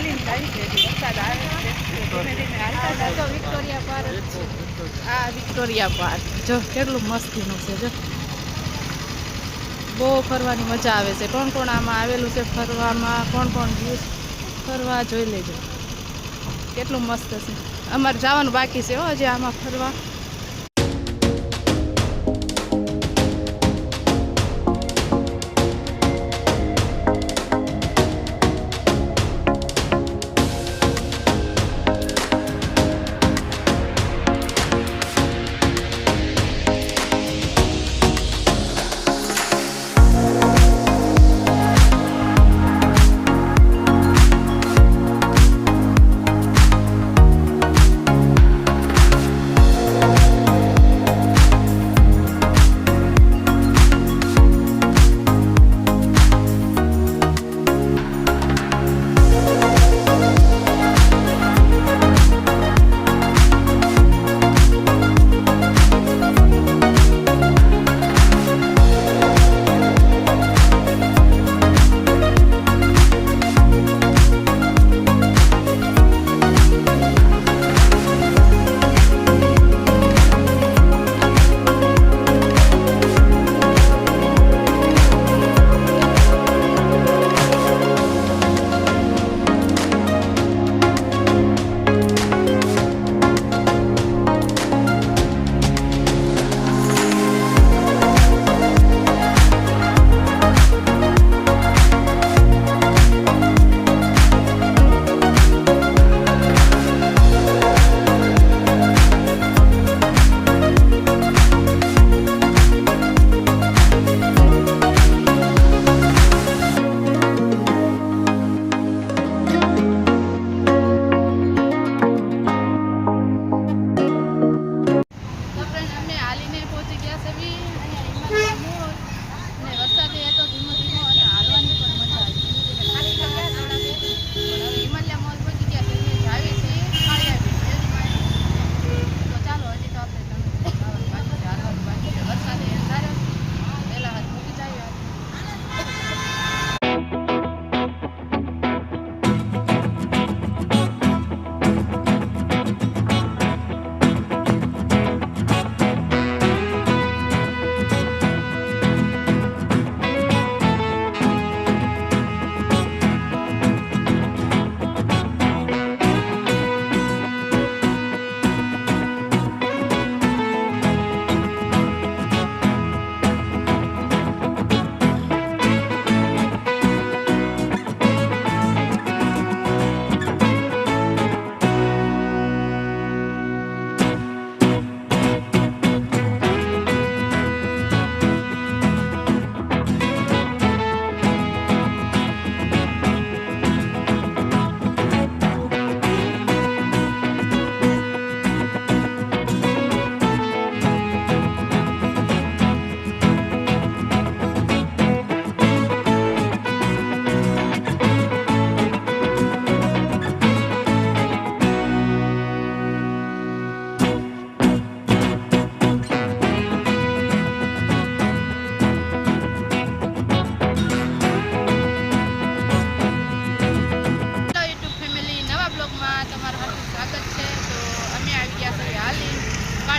હાલીને જાય છે વરસાદ આવે છે. ધીમે ધીમે હાલતા હતા વિક્ટોરિયા પાર્ક આ વિક્ટોરિયા પાર્ક. જો કેટલું મસ્તીનું છે જો. બહુ ફરવાની મજા આવે છે. કોણ કોણ આમાં આવેલું છે ફરવામાં? કોણ કોણ ગયું ફરવા જોઈ લેજો. કેટલું મસ્ત છે. અમારે જવાનું બાકી છે હો હજી આમાં ફરવા.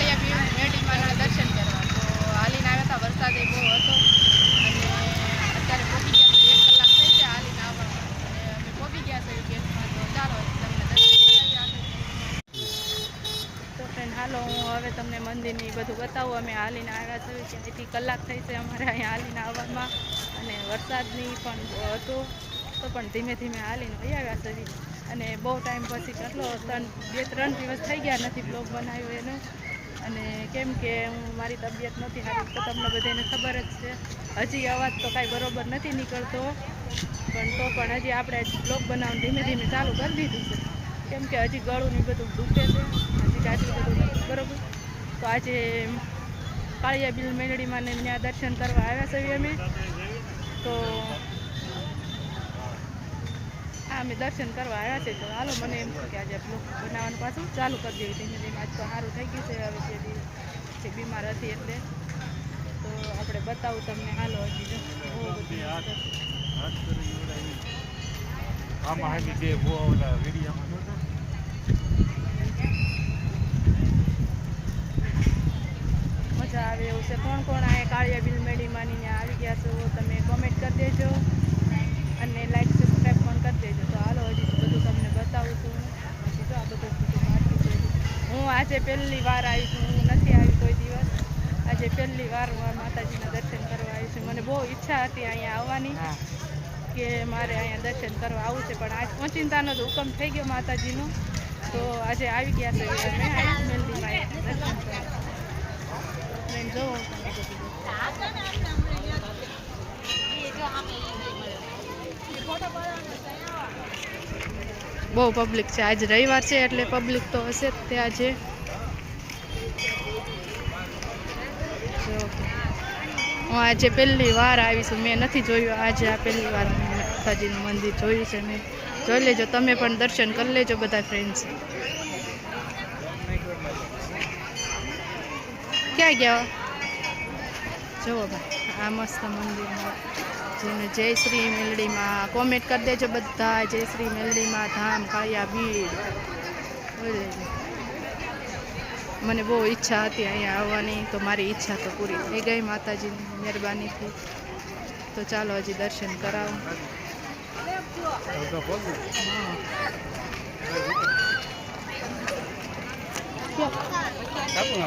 કાળિયા પીર મેટીમાના દર્શન કરવા તો હાલીને આવ્યા હતા, વરસાદે બહુ હતો. અને અત્યારે પહોંચી ગયા તો એક કલાક થઈ છે હાલીને આવવામાં અને અમે પહોંચી ગયા છે ગેટમાં તો ચાલો તમને દર્શન કરાવી તો ફ્રેન્ડ હાલો, હું હવે તમને મંદિરની બધું બતાવું. અમે હાલીને આવ્યા છીએ ત્યાંથી કલાક થઈ છે અમારે અહીંયા હાલીને આવવામાં. અને વરસાદની પણ હતો, તો પણ ધીમે ધીમે હાલીને વહી આવ્યા છીએ અને બહુ ટાઈમ પછી કેટલો ત્રણ, બે ત્રણ દિવસ થઈ ગયા નથી બ્લોગ બનાવ્યો એનો. અને કેમ કે હું મારી તબિયત નથી સારી, તો તમને બધાને ખબર જ છે. હજી અવાજ તો કાંઈ બરોબર નથી નીકળતો. પણ તો પણ હજી આપણે બ્લોગ બનાવવાનું ધીમે ધીમે ચાલુ કરી દીધું છે. કેમ કે હજી ગળું ને બધું દુખે છે. હજી કાચું બધું નથી, બરોબર? તો આજે કાળિયા બિલ મેળડીમાં ને ત્યાં દર્શન કરવા આવ્યા છીએ અમે તો હા અમે દર્શન કરવા આવ્યા છે તો હાલો મને એમ કે આજે બ્લોગ બનાવવાનું પાછું ચાલુ કરી દેવી ધીમે ધીમે આજ તો સારું થઈ ગયું છે હવે જે જે બીમાર હતી એટલે. તો આપણે બતાવું તમને હાલો હજી બહુ બધું મજા આવે એવું છે. કોણ કોણ આ કાળિયા બિલ મેડીમાંની આવી ગયા છો તમે કોમેન્ટ કરી દેજો અને લાઈક સબસ્ક્રાઈબ પણ કરી દેજો તો હાલો હજી તો બધું છું આ બધું હું આજે પહેલી વાર આવી છું હું નથી આવી કોઈ દિવસ. આજે પહેલી વાર હું માતાજીના દર્શન કરવા આવી છું. મને બહુ ઈચ્છા હતી અહીંયા આવવાની કે મારે અહીંયા દર્શન કરવા આવવું છે પણ આજ ઓચિંતાનો તો હુકમ થઈ ગયો માતાજીનો. તો આજે આવી ગયા છે અમે આ મેલડીમાં દર્શન કરવા. મેં જોવો તમે બધું. બહુ પબ્લિક છે. આજ રવિવાર છે એટલે પબ્લિક તો હશે જ તે આજે હું આજે પહેલી વાર આવી છું. મેં નથી જોયું આજે આ પહેલી વાર. માતાજીનું મંદિર જોયું છે મેં. જોઈ લેજો, તમે પણ દર્શન કરી લેજો બધા ફ્રેન્ડ્સ ક્યાં ગયા જુઓ ભાઈ, આ મસ્ત મંદિરમાં જેને જય શ્રી મેલડીમાં કોમેન્ટ કરી દેજો બધા જય શ્રી મેલડીમાં ધામ કાળિયા ભીડ. મને બહુ ઈચ્છા હતી અહીંયા આવવાની તો મારી ઈચ્છા તો પૂરી થઈ ગઈ માતાજીની મહેરબાનીથી. તો ચાલો હજી દર્શન કરાવો.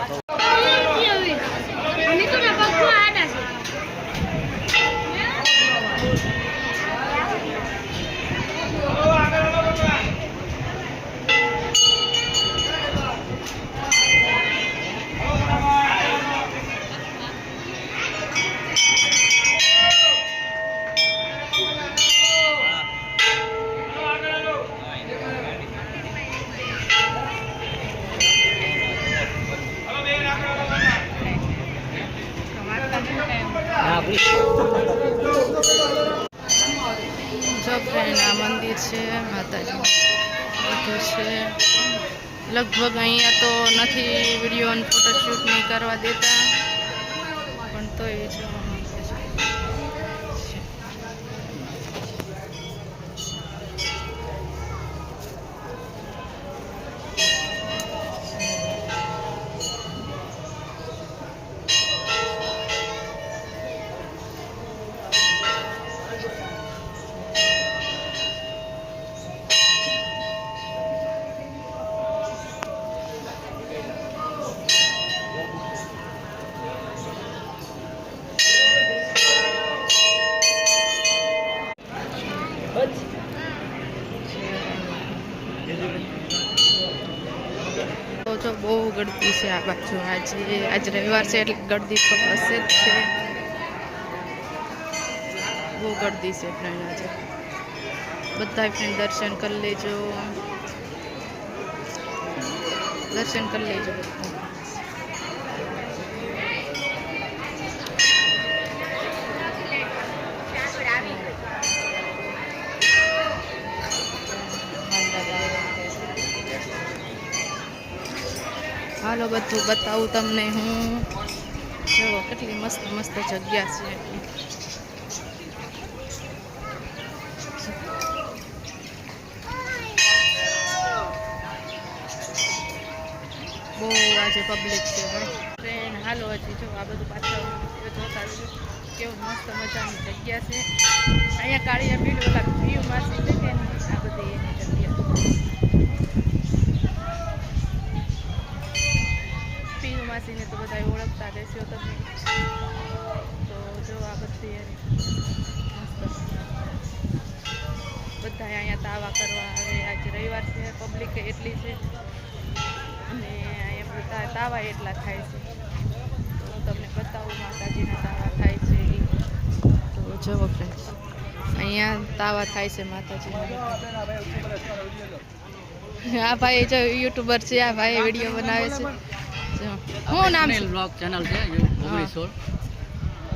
તો છે માતાજી બધું છે. લગભગ અહીંયા તો નથી વીડિયો અને ફોટોશૂટ નહીં કરવા દેતા. પણ તો એ છે આ બાજુ. આજે આજ રવિવાર છે એટલે ગળદી તો હશે જ છે. બહુ ગળદી છે ફ્રેન્ડ આજે. બધા ફ્રેન્ડ દર્શન કરી લેજો. દર્શન કરી લેજો. બધા હાલો બધું બતાવું તમને હું. જુઓ, કેટલી મસ્ત મસ્ત જગ્યા છે. બહુ આજે પબ્લિક છે ભાઈ. ટ્રેન હાલો હજી જો, આ બધું પાછળ જોતા રહેજો કેવું મસ્ત મજાની જગ્યા છે. અહીંયા કાળિયા પીડ ઓલા વ્યૂ માસી છે રહેશો તમે? તો જો આ બધી બધા અહીંયા તાવા કરવા આવે. આજે રવિવાર છે પબ્લિક એટલી છે. અને અહીંયા બધા તાવા એટલા થાય છે. તો હું તમને બતાવું માતાજીના તાવા થાય છે તો જવો ફ્રેન્ડ્સ અહીંયા તાવા થાય છે માતાજીના. આ ભાઈ જો યુટ્યુબર છે આ ભાઈ વીડિયો બનાવે છે. જો. શું નામ છે? બ્લોગ ચેનલ છે ઓગણીસ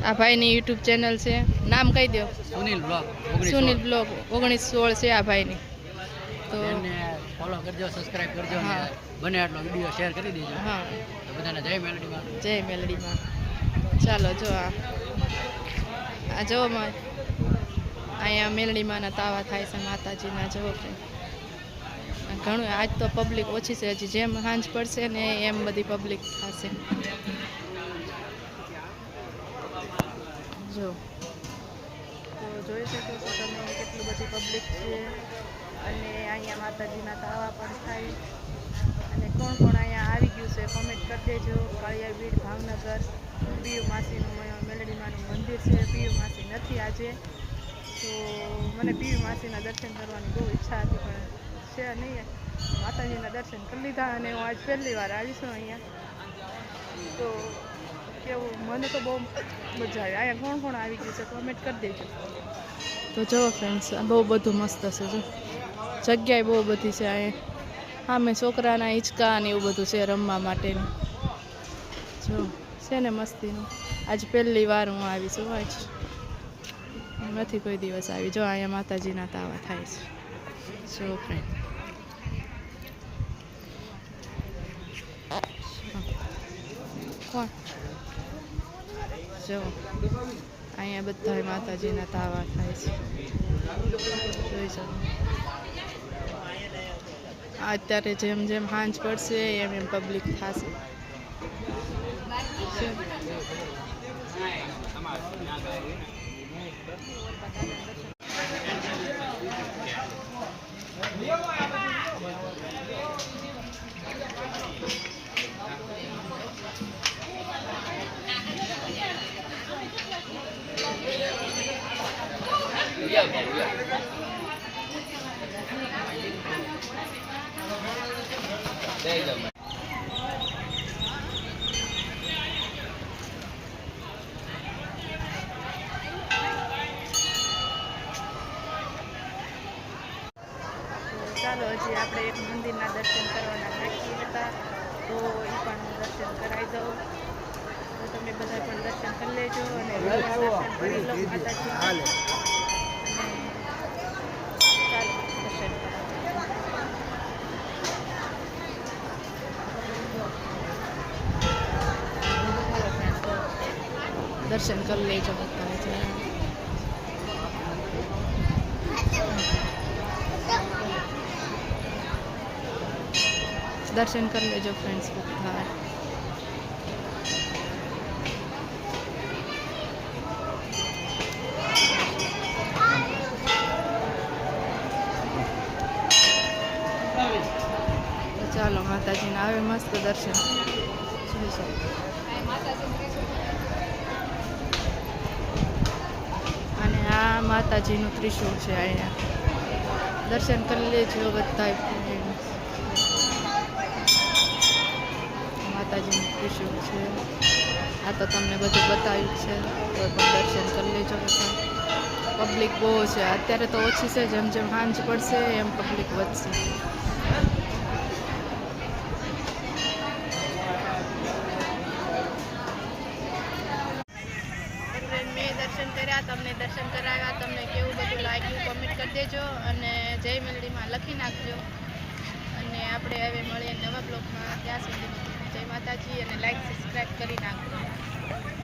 આ ભાઈની યુટ્યુબ ચેનલ છે. નામ કહી દો સુનિલ બ્લોગ સુનિલ બ્લોગ ઓગણીસ સોળ છે આ ભાઈની. તો ફોલો કરજો સબસ્ક્રાઇબ કરજો બને આટલો વીડિયો શેર કરી દેજો. હા. બધાને જય મેલડીમાં. જય મેલડીમાં. ચાલો જો આ. આ જો અહીંયા મેલડીમાંના તાવા થાય છે માતાજીના જવો ફ્રેન્ડ ઘણું, આજ તો પબ્લિક ઓછી છે, હજી જેમ સાંજ પડશે ને એમ બધી પબ્લિક થશે. જો. તો જોઈ શકો છો તમે કેટલી બધી પબ્લિક છે. અને અહીંયા માતાજીના તાવા પણ થાય. અને કોણ કોણ અહીંયા આવી ગયું છે કોમેન્ટ કરી દેજો. કાળિયા બીડ ભાવનગર, પીયુ માસીનું મેલડીમાનું મંદિર છે. પીયુ માસી નથી આજે. તો મને પીયુ માસીના દર્શન કરવાની બહુ ઈચ્છા હતી, પણ છે નહીં માતાજીના દર્શન કરી લીધા અને હું આજ પહેલી વાર આવીશું અહીંયા. તો કેવું, મને તો બહુ મજા આવી. અહીંયા કોણ કોણ આવી ગયું છે કોમેન્ટ કરી દેજો. તો જુઓ ફ્રેન્ડ્સ બહુ બધું મસ્ત છે જો. જગ્યાએ બહુ બધી છે અહીંયા. હા મેં છોકરાના હિંચકા અને એવું બધું છે રમવા માટેનું. જો, છે ને મસ્તીનું. આજ પહેલી વાર હું આવી છું, આજ. નથી કોઈ દિવસ આવી. જો, અહીંયા માતાજીના તાવા થાય છે. જો ફ્રેન્ડ કોણ જો, અહીંયા બધા માતાજીના તાવા થાય છે. જોઈ શકો. આ અત્યારે જેમ જેમ સાંજ પડશે, એમ એમ પબ્લિક થશે. તો ચાલો, હજી આપણે એક મંદિરના દર્શન કરવાના બાકી હતા, તો એ પણ હું દર્શન કરાવી દઉં. તો તમે બધા પણ દર્શન કરી લેજો અને દર્શન કરી લો માતાજીના. અને ચાલો દર્શન કરાવી દર્શન કરી લેજો બધા જ. દર્શન કરી લેજો ફ્રેન્ડ્સ બધા ચાલો, માતાજીના આવે મસ્ત દર્શન. જોઈ. અને આ માતાજીનું ત્રિશૂળ છે અહીંયા. દર્શન કરી લેજો બધા માતાજીનું ત્રિશૂળ છે. આ તો તમને બધું બતાવ્યું છે. તો પણ દર્શન કરી લેજો બધા. પબ્લિક બહુ છે. અત્યારે તો ઓછી છે, જેમ જેમ સાંજ પડશે, એમ પબ્લિક વધશે. લાઈક સબસ્ક્રાઈબ કરી નાખજો.